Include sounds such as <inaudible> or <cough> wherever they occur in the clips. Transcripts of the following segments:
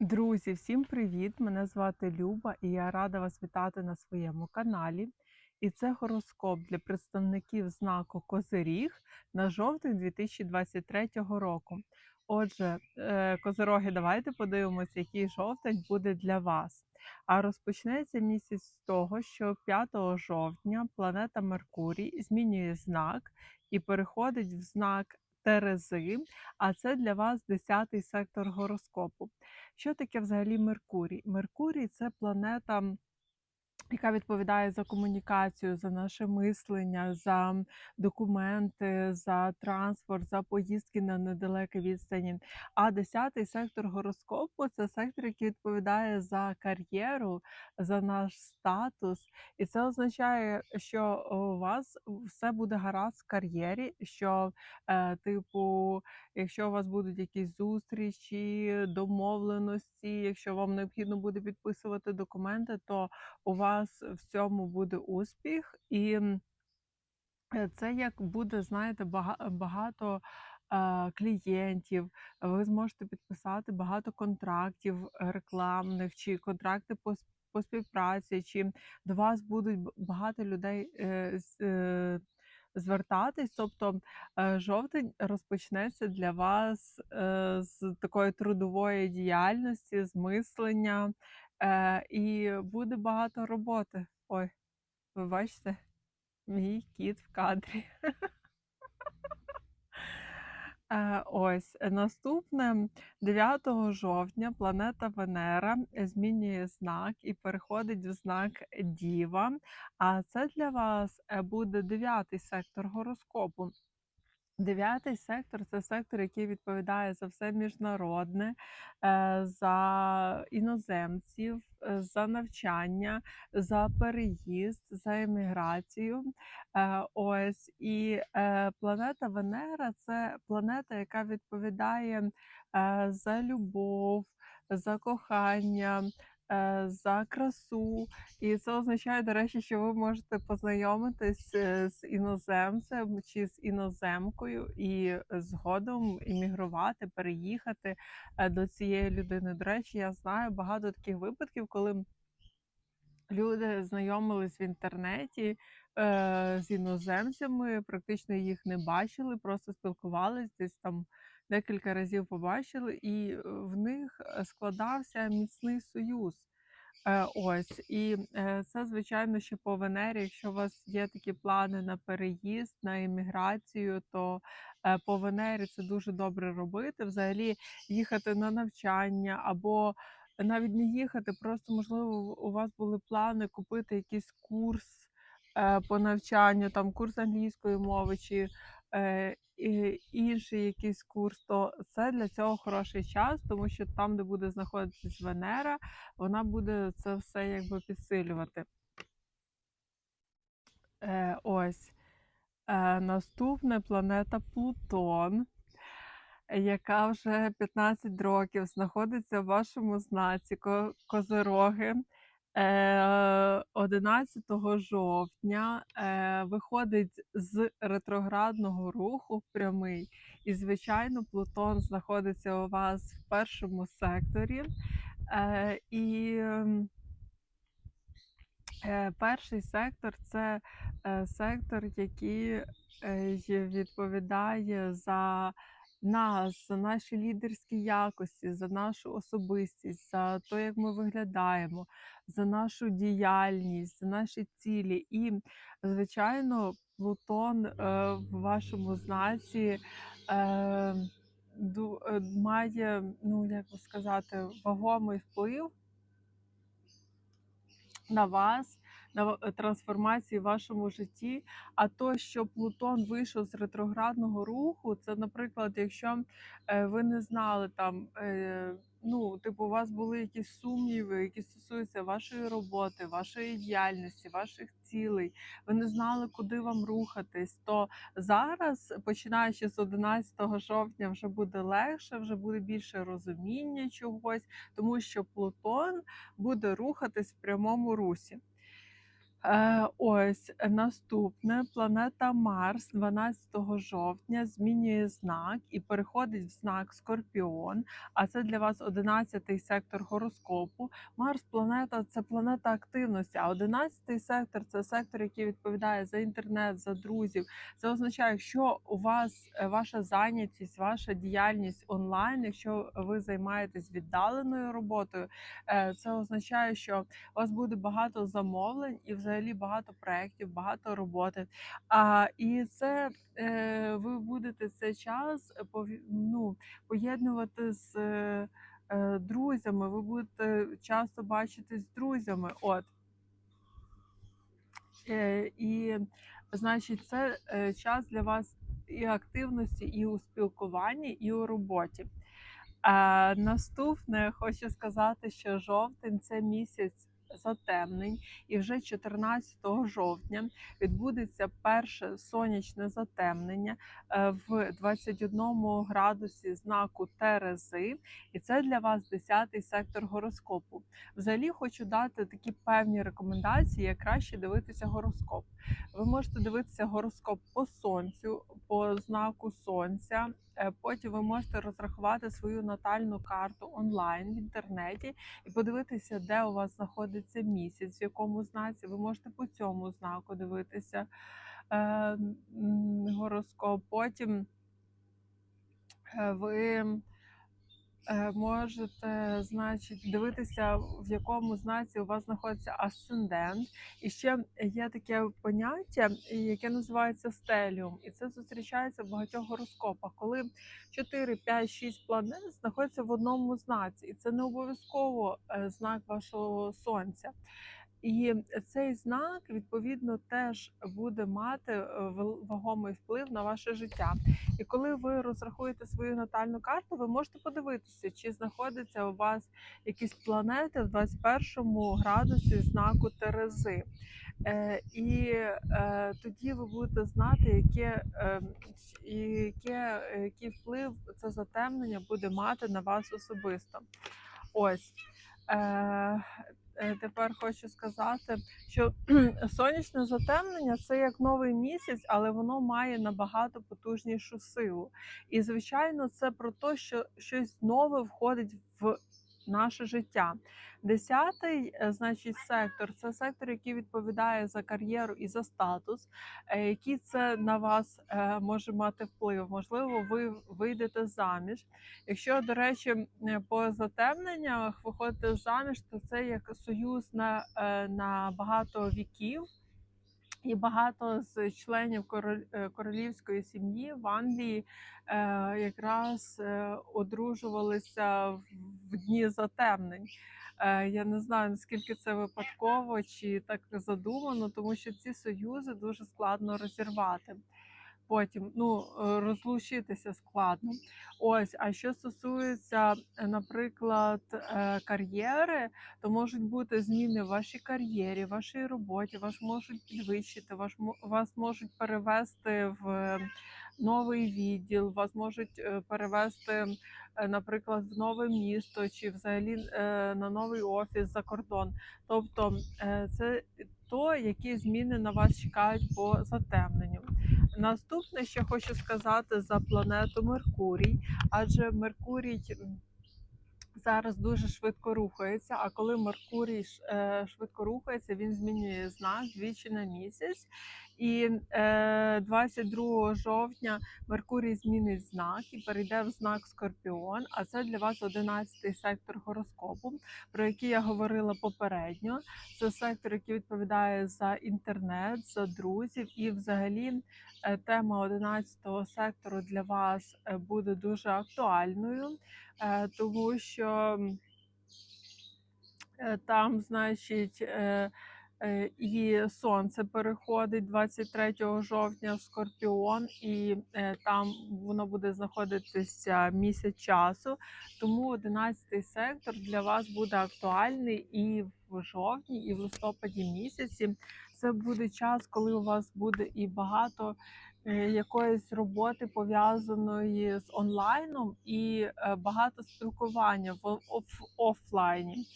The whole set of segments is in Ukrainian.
Друзі, всім привіт! Мене звати Люба, і я рада вас вітати на своєму каналі. І це гороскоп для представників знаку Козиріг на жовтень 2023 року. Отже, е, козироги, давайте подивимося, який жовтень буде для вас. А розпочнеться місяць з того, що 5 жовтня планета Меркурій змінює знак і переходить в знак Терези, а це для вас 10-й сектор гороскопу. Що таке взагалі Меркурій? Меркурій це планета, яка відповідає за комунікацію, за наше мислення, за документи, за транспорт, за поїздки на недалекі відстані. А 10-й сектор гороскопу це сектор, який відповідає за кар'єру, за наш статус. І це означає, що у вас все буде гаразд в кар'єрі, що, е, типу, якщо у вас будуть якісь зустрічі, домовленості, якщо вам необхідно буде підписувати документи, то у вас в цьому буде успіх, і е, це як буде, знаєте, багато е, клієнтів. Ви зможете підписати багато контрактів рекламних чи контракти по, по співпраці, чи до вас будуть багато людей е, звертатись. Тобто е, жовтень розпочнеться для вас е, з такої трудової діяльності, з мислення. Е, і буде багато роботи. Ой, ви бачите, мій кіт в кадрі. <laughs> Е, ось наступне 9 жовтня планета Венера змінює знак і переходить в знак Діва. А це для вас е, буде дев'ятий сектор гороскопу. Дев'ятий сектор це сектор, який відповідає за все міжнародне, е, за іноземців, е, за навчання, за переїзд, за еміграцію. Е, Ось і планета Венера це планета, яка відповідає за любов, за кохання. Е, За красу, і це означає, до речі, що ви можете познайомитись е, з іноземцем чи з іноземкою і згодом іммігрувати, переїхати е, до цієї людини. До речі, я знаю багато таких випадків, коли люди знайомились в інтернеті з іноземцями, практично їх не бачили, просто спілкувались десь там. Декілька разів побачили, і е, в них е, складався міцний союз. Е, ось, і це, звичайно, ще по Венері. Якщо у вас є такі плани на переїзд, на еміграцію, то по Венері це дуже добре робити. Взагалі їхати на навчання або навіть не їхати, просто можливо у вас були плани купити якийсь курс по навчанню, там курс англійської мови чи інший якийсь курс, то це для цього хороший час, тому що там, де буде знаходитись Венера, вона буде це все якби підсилювати. Е, ось. Е, наступне планета Плутон, яка вже 15 років знаходиться в вашому знаці Ко- Козироги. Е, 11 жовтня е, виходить з ретроградного руху прямий. І, звичайно, Плутон знаходиться у вас в першому секторі. Е, і ем, Е, Перший сектор це е, сектор, який е, відповідає за нас, за наші лідерські якості, за нашу особистість, за те, як ми виглядаємо, за нашу діяльність, за наші цілі. І, звичайно, Плутон е, в вашому знаці е, ду- е, має, ну як би сказати, вагомий вплив на вас, на е, трансформації в вашому житті. А то, що Плутон вийшов з ретроградного руху, це, наприклад, якщо е, ви не знали там. е, Ну, типу, у вас були якісь сумніви, які стосуються вашої роботи, вашої діяльності, ваших цілей. Ви не знали, куди вам рухатись. То зараз, починаючи з 11 жовтня, вже буде легше, вже буде більше розуміння чогось, тому що Плутон буде рухатись в прямому русі. Е, ось наступне планета Марс 12 жовтня змінює знак і переходить в знак Скорпіон. А це для вас 11-й сектор гороскопу. Марс планета це планета активності. А 11-й сектор це сектор, який відповідає за інтернет, за друзів. Це означає, якщо у вас е, ваша зайнятість, ваша діяльність онлайн, якщо ви займаєтесь віддаленою роботою, е, це означає, що у вас буде багато замовлень і взагалі багато проєктів, багато роботи. А, і це е, ви будете цей час ну, поєднувати з е, е, друзями. Ви будете часто бачитись з друзями. От. Е, і, значить, це е, час для вас і активності, і у спілкуванні, і у роботі. А, наступне хочу сказати, що жовтень це місяць затемнень, і вже 14 жовтня відбудеться перше сонячне затемнення е, в 21 градусі знаку Терези, і це для вас 10-й сектор гороскопу. Взагалі хочу дати такі певні рекомендації, як краще дивитися гороскоп. Ви можете дивитися гороскоп по сонцю, по знаку сонця. Е, Потім ви можете розрахувати свою натальну карту онлайн в інтернеті і подивитися, де у вас знаходиться місяць, в якому знаці. Ви можете по цьому знаку дивитися е, гороскоп. Потім е, ви можете, значить, дивитися, в якому знаці у вас знаходиться асцендент. І ще є таке поняття, яке називається стеліум. І це зустрічається в багатьох гороскопах, коли 4, 5, 6 планет знаходяться в одному знаці. І це не обов'язково е, знак вашого сонця. І цей знак відповідно теж буде мати е, вагомий вплив на ваше життя. І коли ви розрахуєте свою натальну карту, ви можете подивитися, чи знаходяться у вас якісь планети в 21 градусі знаку Терези. Е, і е, тоді ви будете знати, яке, е, яке, який вплив це затемнення буде мати на вас особисто. Ось. Е, Тепер хочу сказати, що <clears throat> сонячне затемнення це як новий місяць, але воно має набагато потужнішу силу. І, звичайно, це про те, що щось нове входить в наше життя. Десятий, е, значить, сектор це сектор, який відповідає за кар'єру і за статус, е, який це на вас е, може мати вплив. Можливо, ви вийдете заміж. Якщо, до речі, по затемненнях виходити заміж, то це як союз на, на багато віків. І багато з членів е, королівської сім'ї в Англії е, якраз е, одружувалися в дні затемнень. Я не знаю наскільки це випадково чи так задумано, тому що ці союзи дуже складно розірвати. Потім ну е, розлучитися складно. Ось, а що стосується, е, наприклад, е, кар'єри, то можуть бути зміни в вашій кар'єрі, вашій роботі, вас можуть підвищити, вас, мо- вас можуть перевести в новий відділ, вас можуть перевести, наприклад, в нове місто чи взагалі на новий офіс за кордон. Тобто це то, які зміни на вас чекають по затемненню. Наступне, що хочу сказати за планету Меркурій, адже Меркурій зараз дуже швидко рухається. А коли Меркурій е, швидко рухається, він змінює знак двічі на місяць. І е, 22 жовтня Меркурій змінить знак і перейде в знак Скорпіон. А це для вас 11-й сектор гороскопу, про який я говорила попередньо. Це сектор, який відповідає за інтернет, за друзів і взагалі е, тема 11-го сектору для вас е, буде дуже актуальною, е, тому що е, там, значить, е, е, і сонце переходить 23 жовтня в Скорпіон, і е, там воно буде знаходитися місяць часу. Тому 11 сектор для вас буде актуальний і в жовтні, і в листопаді місяці. Це буде час, коли у вас буде і багато е, якоїсь роботи пов'язаної з онлайном, і е, багато спілкування в офлайні.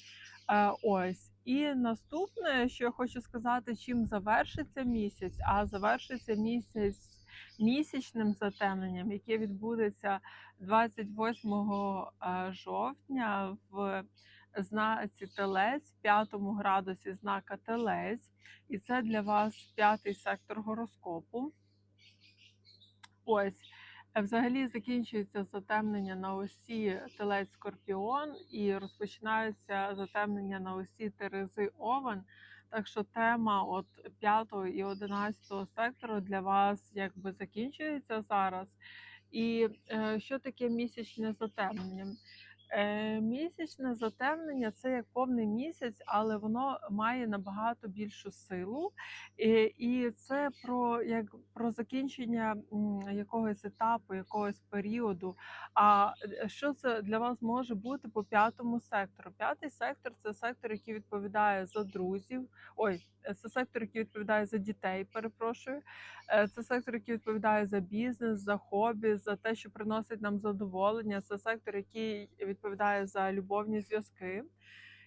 Е, Ось І наступне, що я хочу сказати, чим завершиться місяць, а завершиться місяць місячним затемненням, яке відбудеться 28 е, жовтня в знаці Телець, п'ятому градусі знака Телець, і це для вас п'ятий сектор гороскопу. Ось. Взагалі закінчується затемнення на осі Телець Скорпіон і розпочинається затемнення на осі Терези Овен. Так що тема от 5 і 11 сектору для вас якби закінчується зараз. І е, що таке місячне затемнення? Е, місячне затемнення це як повний місяць, але воно має набагато більшу силу. І, це про як про закінчення якогось етапу, якогось періоду. А е, що це для вас може бути по п'ятому сектору? П'ятий сектор це сектор, який відповідає за друзів. Ой, е, це сектор, який відповідає за дітей. Перепрошую. Це сектор, який відповідає за бізнес, за хобі, за те, що приносить нам задоволення. Це сектор, який відповідає за любовні зв'язки.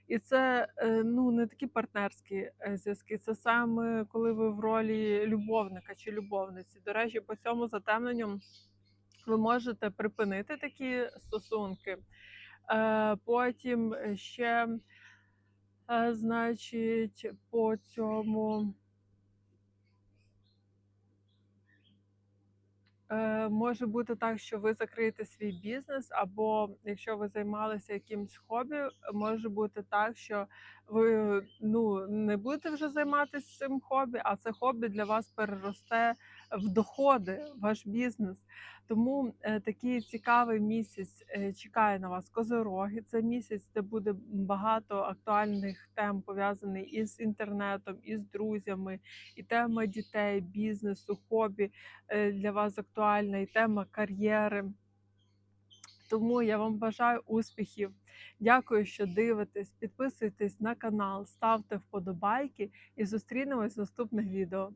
І це е, ну не такі партнерські е, зв'язки. Це саме коли ви в ролі любовника чи любовниці. До речі, по цьому затемненню ви можете припинити такі стосунки. Е, Потім ще, значить, по цьому. Е, може бути так, що ви закриєте свій бізнес, або якщо ви займалися якимсь хобі, може бути так, що ви ну не будете вже займатися цим хобі, а це хобі для вас переросте в доходи, ваш бізнес. Тому е, такий цікавий місяць е, чекає на вас козороги. Це місяць, де буде багато актуальних тем пов'язаних із інтернетом, із друзями, і тема дітей, бізнесу, хобі для вас актуальна, і тема кар'єри. Тому я вам бажаю успіхів. Дякую, що дивитесь. Підписуйтесь на канал, ставте вподобайки і зустрінемось в наступних відео.